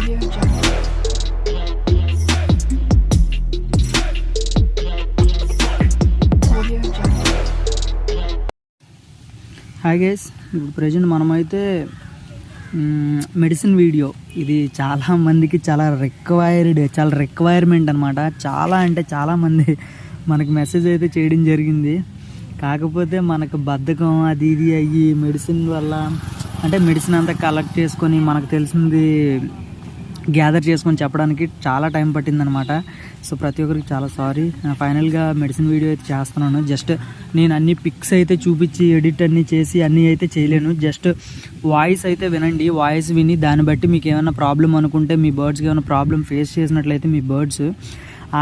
Hi guys ఇప్పుడు present మనమైతే medicine video ఇది చాలా మందికి చాలా రిక్వైర్డ్ చాలా రిక్వైర్మెంట్ అనమాట చాలా అంటే చాలామంది మనకు మనకి మెసేజ్ అయితే చేయడం జరిగింది. కాకపోతే మనకు బద్ధకం అది ఇది అయ్యి మెడిసిన్ వల్ల అంటే మెడిసిన్ అంతా కలెక్ట్ చేసుకొని మనకు తెలిసింది గ్యాదర్ చేసుకొని చెప్పడానికి చాలా టైం పట్టిందనమాట. సో ప్రతి ఒక్కరికి చాలా సారీ ఫైనల్గా మెడిసిన్ వీడియో అయితే చేస్తున్నాను. జస్ట్ నేను అన్ని పిక్స్ అయితే చూపించి ఎడిట్ అన్ని చేసి అన్నీ అయితే చేయలేను. జస్ట్ వాయిస్ అయితే వినండి. వాయిస్ విని దాన్ని బట్టి మీకు ఏమైనా ప్రాబ్లం అనుకుంటే మీ బర్డ్స్కి ఏమైనా ప్రాబ్లం ఫేస్ చేసినట్లయితే మీ బర్డ్స్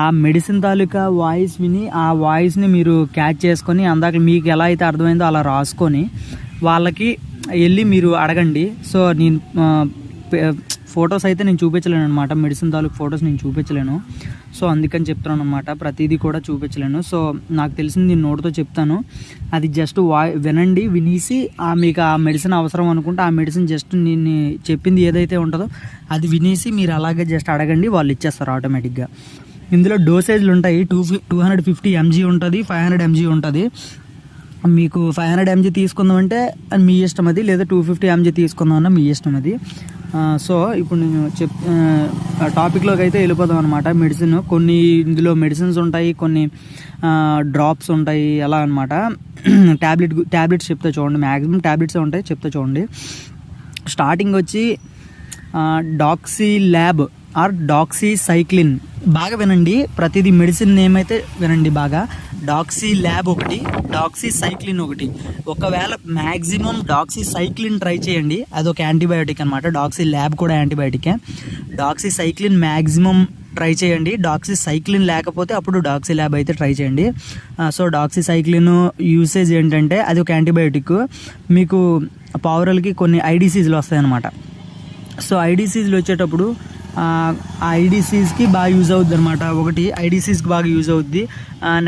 ఆ మెడిసిన్ తాలూకా వాయిస్ విని ఆ వాయిస్ని మీరు క్యాచ్ చేసుకొని అందాక మీకు ఎలా అయితే అర్థమైందో అలా రాసుకొని వాళ్ళకి వెళ్ళి మీరు అడగండి. సో నేను ఫొటోస్ అయితే నేను చూపించలేను అనమాట మెడిసిన్ తాలూకు ఫొటోస్ నేను చూపించలేను. సో అందుకని చెప్తున్నాను అనమాట ప్రతిదీ కూడా చూపించలేను. సో నాకు తెలిసింది నేను నోటుతో చెప్తాను. అది జస్ట్ వా వినండి వినేసి ఆ మీకు ఆ మెడిసిన్ అవసరం అనుకుంటే ఆ మెడిసిన్ జస్ట్ నేను చెప్పింది ఏదైతే ఉంటుందో అది వినేసి మీరు అలాగే జస్ట్ అడగండి వాళ్ళు ఇచ్చేస్తారు ఆటోమేటిక్గా. ఇందులో డోసేజ్లు ఉంటాయి. Two two hundred fifty M G ఉంటుంది ఫైవ్ హండ్రెడ్ ఎంజీ ఉంటుంది. మీకు ఫైవ్ హండ్రెడ్ ఎంజీ తీసుకుందామంటే మీ ఇష్టం అది లేదా టూ ఫిఫ్టీ ఎంజీ తీసుకుందామన్నా మీ ఇష్టం అది. సో ఇప్పుడు నేను చెప్ టాపిక్లోకి అయితే వెళ్ళిపోదాం అనమాట మెడిసిన్ కొన్ని ఇందులో మెడిసిన్స్ ఉంటాయి కొన్ని డ్రాప్స్ ఉంటాయి ఎలా అనమాట ట్యాబ్లెట్ ట్యాబ్లెట్స్ చెప్తా చూడండి. మ్యాక్సిమం ట్యాబ్లెట్సే ఉంటాయి చెప్తా చూడండి. స్టార్టింగ్ వచ్చి doxy lab. Or doxycycline బాగా వినండి. ప్రతిదీ మెడిసిన్ నేమ్ అయితే వినండి బాగా. డాక్సీ ల్యాబ్ ఒకటి డాక్సీ సైక్లిన్ ఒకటి. ఒకవేళ మ్యాక్సిమం డాక్సీ సైక్లిన్ ట్రై చేయండి. అదొక యాంటీబయాటిక్ అనమాట డాక్సీ ల్యాబ్ కూడా యాంటీబయాటికే డాక్సీ సైక్లిన్ మ్యాక్సిమం ట్రై చేయండి. డాక్సీ సైక్లిన్ లేకపోతే అప్పుడు డాక్సీ ల్యాబ్ అయితే ట్రై చేయండి. సో డాక్సీ సైక్లిన్ యూసేజ్ ఏంటంటే అది ఒక యాంటీబయాటిక్ మీకు పావురలకి కొన్ని ఐడిసీజులు వస్తాయన్నమాట. సో ఐడిసీజులు వచ్చేటప్పుడు ఐడిసీస్కి బాగా యూజ్ అవుద్ది అనమాట ఒకటి ఐడిసీస్కి బాగా యూజ్ అవుద్ది.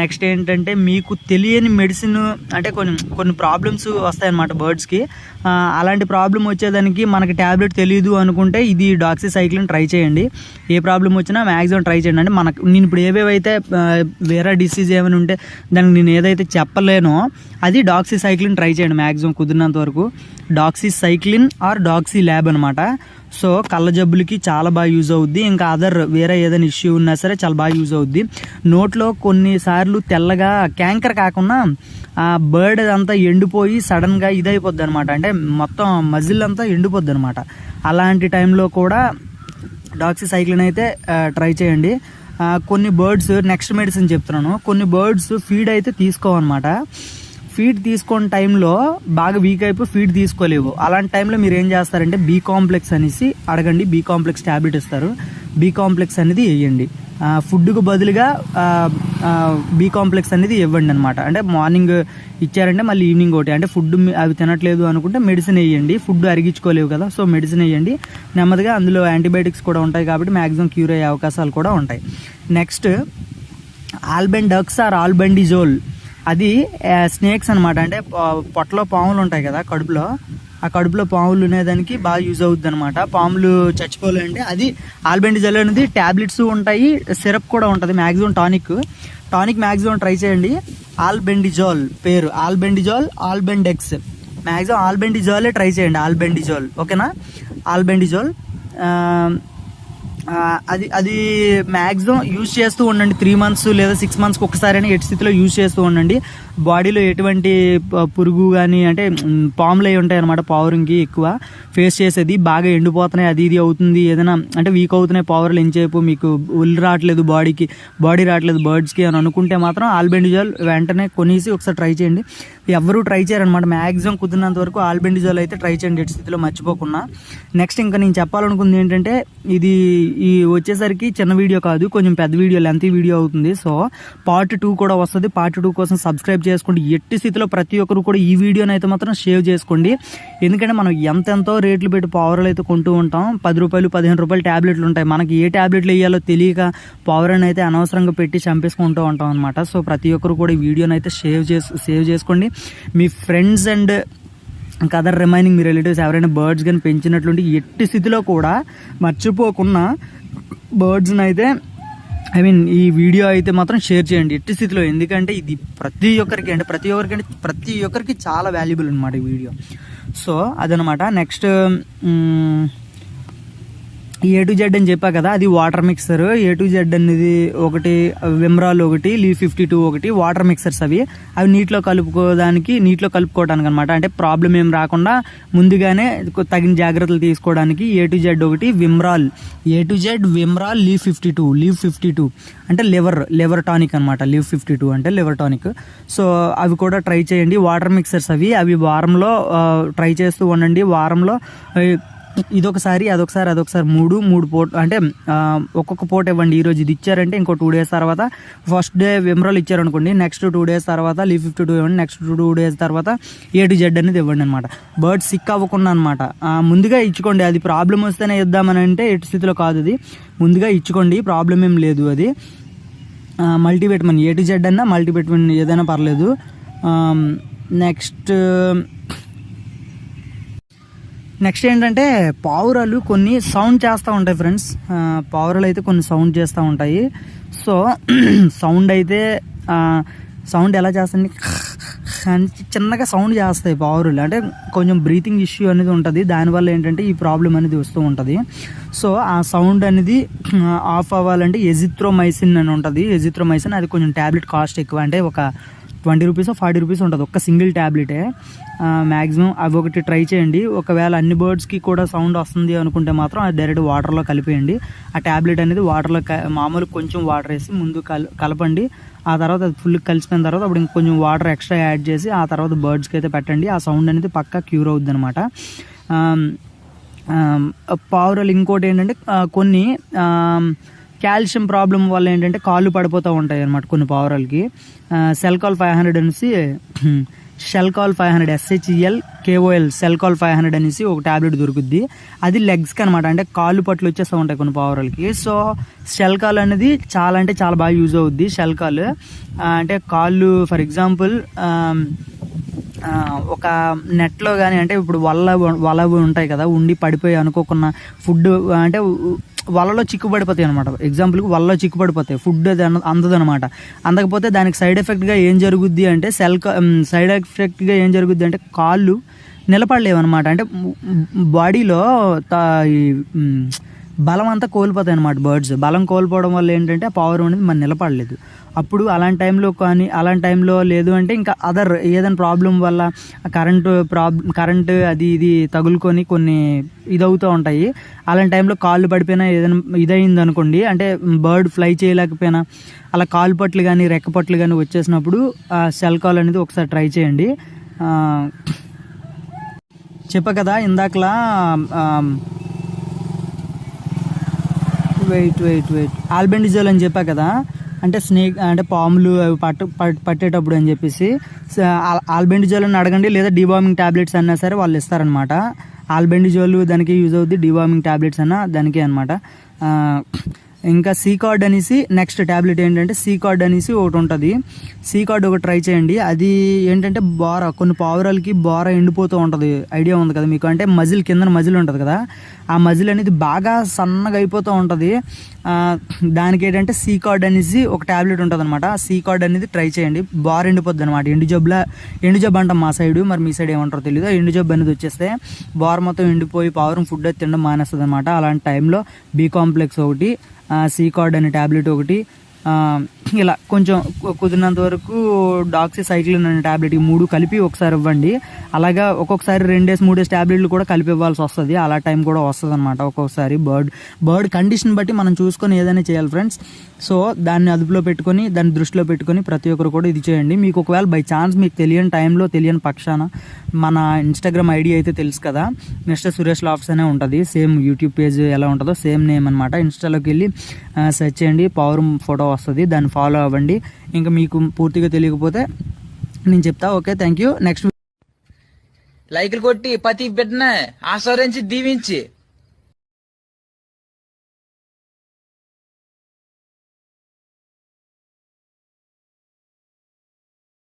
నెక్స్ట్ ఏంటంటే మీకు తెలియని మెడిసిన్ అంటే కొన్ని కొన్ని ప్రాబ్లమ్స్ వస్తాయన్నమాట బర్డ్స్కి అలాంటి ప్రాబ్లం వచ్చేదానికి మనకి ట్యాబ్లెట్ తెలియదు అనుకుంటే ఇది డాక్సిసైక్లిన్ ట్రై చేయండి. ఏ ప్రాబ్లం వచ్చినా మ్యాక్సిమం ట్రై చేయండి. అంటే మనకు నేను ఇప్పుడు ఏవేవైతే వేరే డిసీజ్ ఏమైనా ఉంటే దానికి నేను ఏదైతే చెప్పలేనో అది డాక్సిసైక్లిన్ ట్రై చేయండి మ్యాక్సిమం కుదిరినంత వరకు. డాక్సిసైక్లిన్ ఆర్ డాక్సీ ల్యాబ్ అనమాట సో కళ్ళ జబ్బులకి చాలా బాగా యూజ్ అవుద్ది. ఇంకా అదర్ వేరే ఏదైనా ఇష్యూ ఉన్నా సరే చాలా బాగా యూజ్ అవుద్ది. నోట్లో కొన్ని కొన్నిసార్లు తెల్లగా క్యాంకర్ కాకుండా ఆ బర్డ్ అంతా ఎండిపోయి సడన్గా ఇదైపోద్ది అనమాట అంటే మొత్తం మజిల్ అంతా ఎండిపోద్ది అనమాట అలాంటి టైంలో కూడా డాక్సిసైక్లిన్ అయితే ట్రై చేయండి. కొన్ని బర్డ్స్ నెక్స్ట్ మెడిసిన్ చెప్తున్నాను. కొన్ని బర్డ్స్ ఫీడ్ అయితే తీసుకోవన్నమాట. ఫీడ్ తీసుకున్న టైంలో బాగా వీక్ అయిపోయి ఫీడ్ తీసుకోలేవు. అలాంటి టైంలో మీరు ఏం చేస్తారంటే బీ కాంప్లెక్స్ అనేసి అడగండి. బీ కాంప్లెక్స్ ట్యాబ్లెట్ ఇస్తారు. బీ కాంప్లెక్స్ అనేది వేయండి. ఫుడ్కు బదులుగా బీ కాంప్లెక్స్ అనేది ఇవ్వండి అనమాట అంటే మార్నింగ్ ఇచ్చారంటే మళ్ళీ ఈవినింగ్ ఒకటి. అంటే ఫుడ్ అవి తినట్లేదు అనుకుంటే మెడిసిన్ వేయండి. ఫుడ్ అరిగించుకోలేవు కదా సో మెడిసిన్ వేయండి. నెమ్మదిగా అందులో యాంటీబయాటిక్స్ కూడా ఉంటాయి కాబట్టి మ్యాక్సిమం క్యూర్ అయ్యే అవకాశాలు కూడా ఉంటాయి. Next albendax or albendazole. అది స్నేక్స్ అనమాట అంటే పొట్టలో పాములు ఉంటాయి కదా కడుపులో. ఆ కడుపులో పాములు ఉండేదానికి బాగా యూజ్ అవుద్ది అనమాట పాములు చచ్చిపోలేండి అది ఆల్బెండిజోల్ అనేది ట్యాబ్లెట్స్ ఉంటాయి సిరప్ కూడా ఉంటుంది maximum tonic. Tonic maximum try చేయండి. ఆల్బెండిజోల్ పేరు ఆల్బెండిజోల్ ఆల్బెండెక్స్. మ్యాక్సిమం ఆల్బెండిజాలే ట్రై చేయండి ఆల్బెండిజోల్. ఓకేనా? ఆల్బెండిజోల్ అది అది మ్యాక్సిమం యూజ్ చేస్తూ ఉండండి. త్రీ మంత్స్ లేదా సిక్స్ మంత్స్కి ఒకసారి అయినా ఎట్టి స్థితిలో యూజ్ చేస్తూ ఉండండి. బాడీలో ఎటువంటి పురుగు కానీ అంటే పాములు అయి ఉంటాయి అనమాట పవర్కి ఎక్కువ. ఫేస్ చేసేది బాగా ఎండిపోతున్నాయి అది ఇది అవుతుంది ఏదైనా అంటే వీక్ అవుతున్నాయి పవర్లు ఎంచేపు మీకు ఉల్లి రావట్లేదు బాడీకి బాడీ రావట్లేదు బర్డ్స్కి అని అనుకుంటే మాత్రం ఆల్బెండిజాల్ వెంటనే కొనేసి ఒకసారి ట్రై చేయండి. ఎవరు ట్రై చేయరనమాట మ్యాక్సిమం కుదిరినంత వరకు ఆల్బెండిజాల్ అయితే ట్రై చేయండి ఎటు స్థితిలో మర్చిపోకుండా. నెక్స్ట్ ఇంకా నేను చెప్పాలనుకుంది ఏంటంటే ఇది ఈ వచ్చేసరికి చిన్న వీడియో కాదు కొంచెం పెద్ద వీడియో లెంత్ వీడియో అవుతుంది. సో పార్ట్ టూ కూడా వస్తుంది. పార్ట్ టూ కోసం సబ్స్క్రైబ్ చేసుకోండి. ఎట్టి స్థితిలో ప్రతి ఒక్కరు కూడా ఈ వీడియోని అయితే మాత్రం సేవ్ చేసుకోండి. ఎందుకంటే మనం ఎంతెంతో రేట్లు పెట్టి పవర్లు అయితే కొంటూ ఉంటాం. పది రూపాయలు పదిహేను రూపాయలు ట్యాబ్లెట్లు ఉంటాయి. మనకి ఏ ట్యాబ్లెట్లు వేయాలో తెలియక పవర్ అని అయితే అనవసరంగా పెట్టి చంపేసుకుంటూ ఉంటాం అనమాట సో ప్రతి ఒక్కరు కూడా ఈ వీడియోని అయితే సేవ్ చేసు సేవ్ చేసుకోండి. మీ ఫ్రెండ్స్ అండ్ ఇంకా అదర్ రిమైనింగ్ మీ రిలేటివ్స్ ఎవరైనా బర్డ్స్ కానీ పెంచినట్లుంటే ఎట్టి స్థితిలో కూడా మర్చిపోకుండా బర్డ్స్ని అయితే ఐ మీన్ ఈ వీడియో అయితే మాత్రం షేర్ చేయండి. ఎట్టి స్థితిలో ఎందుకంటే ఇది ప్రతి ఒక్కరికి అంటే ప్రతి ఒక్కరికి అంటే ప్రతి ఒక్కరికి చాలా వాల్యుబుల్ అనమాట ఈ వీడియో. సో అదనమాట నెక్స్ట్ ఏ టు జెడ్ అని చెప్పా కదా అది water mixer A to Z అనేది ఒకటి విమ్రాల్ ఒకటి లీ ఫిఫ్టీ టూ ఒకటి వాటర్ మిక్సర్స్ అవి. అవి నీటిలో కలుపుకోవడానికి నీటిలో కలుపుకోవడానికి అనమాట అంటే ప్రాబ్లం ఏం రాకుండా ముందుగానే తగిన జాగ్రత్తలు తీసుకోవడానికి ఏ టు జెడ్ ఒకటి Vimral. A to Z Vimral Liv fifty two Liv fifty two అంటే లివర్ లివర్ టానిక్ అనమాట లీవ్ ఫిఫ్టీ టూ అంటే లివర్ టానిక్. సో అవి కూడా ట్రై చేయండి. వాటర్ మిక్సర్స్ అవి అవి వారంలో ట్రై చేస్తూ ఉండండి. వారంలో ఇదొకసారి అదొకసారి అదొకసారి మూడు మూడు పోట్ అంటే ఒక్కొక్క పూట ఇవ్వండి. ఈరోజు ఇది ఇచ్చారంటే ఇంకో టూ డేస్ తర్వాత ఫస్ట్ డే విమరాలు ఇచ్చారనుకోండి. నెక్స్ట్ టూ డేస్ తర్వాత లీ ఫిఫ్టీ టూ ఇవ్వండి. నెక్స్ట్ టూ డేస్ తర్వాత ఏ టు జెడ్ అనేది ఇవ్వండి అనమాట బర్డ్ సిక్ అవ్వకుండా అనమాట ముందుగా ఇచ్చుకోండి. అది ప్రాబ్లం వస్తేనే ఇద్దామని అంటే ఎటు స్థితిలో కాదు అది ముందుగా ఇచ్చుకోండి. ప్రాబ్లం ఏం లేదు అది. మల్టీవిటమిన్ ఏ టు జెడ్ అన్నా మల్టీవిటమిన్ ఏదైనా పర్లేదు. నెక్స్ట్ నెక్స్ట్ ఏంటంటే పావురాలు కొన్ని సౌండ్ చేస్తూ ఉంటాయి ఫ్రెండ్స్. పావురాలు అయితే కొన్ని సౌండ్ చేస్తూ ఉంటాయి. సో సౌండ్ అయితే సౌండ్ ఎలా చేస్తుంది అని చిన్నగా సౌండ్ చేస్తాయి పావురాలు. అంటే కొంచెం బ్రీతింగ్ ఇష్యూ అనేది ఉంటుంది. దానివల్ల ఏంటంటే ఈ ప్రాబ్లం అనేది వస్తూ ఉంటుంది. సో ఆ సౌండ్ అనేది ఆఫ్ అవ్వాలంటే ఎజిత్రోమైసిన్ అని ఉంటుంది. ఎజిత్రోమైసిన్ అది కొంచెం ట్యాబ్లెట్ కాస్ట్ ఎక్కువ. అంటే ఒక ట్వంటీ రూపీస్ ఫార్టీ రూపీస్ ఉంటుంది ఒక్క సింగిల్ ట్యాబ్లెటే మ్యాక్సిమం అవి ఒకటి ట్రై చేయండి. ఒకవేళ అన్ని బర్డ్స్కి కూడా సౌండ్ వస్తుంది అనుకుంటే మాత్రం అది డైరెక్ట్ వాటర్లో కలిపేయండి. ఆ ట్యాబ్లెట్ అనేది వాటర్లో క- మామూలు కొంచెం వాటర్ వేసి ముందు కల కలపండి. ఆ తర్వాత అది ఫుల్ కలిసిపోయిన తర్వాత అప్పుడు ఇంకొంచెం వాటర్ ఎక్స్ట్రా యాడ్ చేసి ఆ తర్వాత బర్డ్స్కి అయితే పెట్టండి. ఆ సౌండ్ అనేది పక్కా క్యూర్ అవుద్ది అనమాట పావురాలు ఇంకోటి ఏంటంటే కొన్ని కాల్షియం ప్రాబ్లం వల్ల ఏంటంటే కాళ్ళు పడిపోతూ ఉంటాయి అనమాట కొన్ని పావురాలకి. సెల్ కాల్ ఫైవ్ హండ్రెడ్ అనేసి Shelcal five hundred S H E L K O L Shelcal five hundred అనేసి ఒక ట్యాబ్లెట్ దొరుకుద్ది. అది లెగ్స్కి అనమాట అంటే కాళ్ళు పట్లు వచ్చేస్తూ ఉంటాయి కొన్ని పావురాలకి. సో షెల్ కాల్ అనేది చాలా అంటే చాలా బాగా యూజ్ అవుద్ది షెల్ కాల్. అంటే కాళ్ళు ఫర్ ఎగ్జాంపుల్ ఒక నెట్లో కానీ అంటే ఇప్పుడు వల వల ఉంటాయి కదా ఉండి పడిపోయి అనుకోకున్న ఫుడ్ అంటే వలలో చిక్కుపడిపోతాయి అనమాట ఎగ్జాంపుల్కి వలలో చిక్కుపడిపోతాయి ఫుడ్ అది అన్న- అందదనమాట అందకపోతే దానికి సైడ్ ఎఫెక్ట్గా ఏం జరుగుద్ది అంటే సెల్ సైడ్ ఎఫెక్ట్గా ఏం జరుగుద్ది అంటే కాళ్ళు నిలబడలేవు అనమాట అంటే బాడీలో ఈ బలం అంతా కోల్పోతాయి అనమాట బర్డ్స్. బలం కోల్పోవడం వల్ల ఏంటంటే ఆ పవర్ అనేది మన నిలబడలేదు. అప్పుడు అలాంటి టైంలో కానీ అలాంటి టైంలో లేదు అంటే ఇంకా అదర్ ఏదైనా ప్రాబ్లం వల్ల కరెంటు ప్రాబ్లం కరెంటు అది ఇది తగులుకొని కొన్ని ఇదవుతూ ఉంటాయి. అలాంటి టైంలో కాళ్ళు పడిపోయినా ఏదైనా ఇదైంది అనుకోండి అంటే బర్డ్ ఫ్లై చేయలేకపోయినా అలా కాలు పట్లు కానీ రెక్క పట్లు కానీ వచ్చేసినప్పుడు సెల్ కాల్ అనేది ఒకసారి ట్రై చేయండి. చెప్ప కదా ఇందాకలా వెయిట్ వెయిట్ వెయిట్ ఆల్బెండిజోల్ అని చెప్పా కదా అంటే స్నేక్ అంటే పాములు అవి పట్టు పట్టేటప్పుడు అని చెప్పేసి ఆల్బెండిజోల్ని అడగండి లేదా డివార్మింగ్ టాబ్లెట్స్ అన్నా సరే వాళ్ళు ఇస్తారనమాట ఆల్బెండిజోల్ దానికి యూజ్ అవుద్ది డివార్మింగ్ టాబ్లెట్స్ అన్న దానికి అనమాట ఇంకా సీ కార్డ్ అనేసి నెక్స్ట్ ట్యాబ్లెట్ ఏంటంటే సీ కార్డ్ అనేసి ఒకటి ఉంటుంది. సీ కార్డ్ ఒకటి ట్రై చేయండి. అది ఏంటంటే బోర కొన్ని పావురాలకి బోర ఎండిపోతూ ఉంటుంది. ఐడియా ఉంది కదా మీకు? అంటే మజిల్ కింద మజిల్ ఉంటుంది కదా? ఆ మజిల్ అనేది బాగా సన్నగా అయిపోతూ ఉంటుంది. దానికి ఏంటంటే సీ కార్డ్ అనేసి ఒక ట్యాబ్లెట్ ఉంటుంది అనమాట సీ కార్డ్ అనేది ట్రై చేయండి. బార్ ఎండిపోద్ది అనమాట ఎండు జబ్బులా ఎండు జబ్బు అంటాం మా సైడ్ మరి మీ సైడ్ ఏమంటారో తెలియదు ఎండు జబ్బు అనేది వచ్చేస్తే బార్ మొత్తం ఎండిపోయి పావురం ఫుడ్ అది తినడం మానేస్తుంది అనమాట అలాంటి టైంలో బీ కాంప్లెక్స్ ఒకటి సీ కార్డ్ అనే ట్యాబ్లెట్ ఒకటి ఇలా కొంచెం కు- కుదిరినంత వరకు డాక్సిసైక్లిన్ అనే ట్యాబ్లెట్ ఈ మూడు కలిపి ఒకసారి ఇవ్వండి. అలాగా ఒక్కొక్కసారి రెండు డేస్ మూడు డేస్ ట్యాబ్లెట్లు కూడా కలిపి ఇవ్వాల్సి వస్తుంది. అలా టైం కూడా వస్తుంది అనమాట ఒక్కొక్కసారి. బర్డ్ బర్డ్ కండిషన్ బట్టి మనం చూసుకొని ఏదైనా చేయాలి ఫ్రెండ్స్. సో దాన్ని అదుపులో పెట్టుకొని దాన్ని దృష్టిలో పెట్టుకొని ప్రతి ఒక్కరు కూడా ఇది చేయండి. మీకు ఒకవేళ బై ఛాన్స్ మీకు తెలియని టైంలో తెలియని పక్షాన మన ఇన్స్టాగ్రామ్ ఐడి అయితే తెలుసు కదా. నెక్స్ట్ సురేష్ లాఫ్స్ అనే ఉంటుంది. సేమ్ యూట్యూబ్ పేజ్ ఎలా ఉంటుందో సేమ్ నేమ్ అనమాట ఇన్స్టాలోకి వెళ్ళి సెర్చ్ చేయండి. పవర్ ఫోటో వస్తుంది దాన్ని ఫాలో అవ్వండి. ఇంకా మీకు పూర్తిగా తెలియకపోతే నేను చెప్తా. ఓకే థ్యాంక్ యూ నెక్స్ట్ లైక్లు కొట్టి ప్రతి బిడ్డన ఆస్వాదించి దీవించి.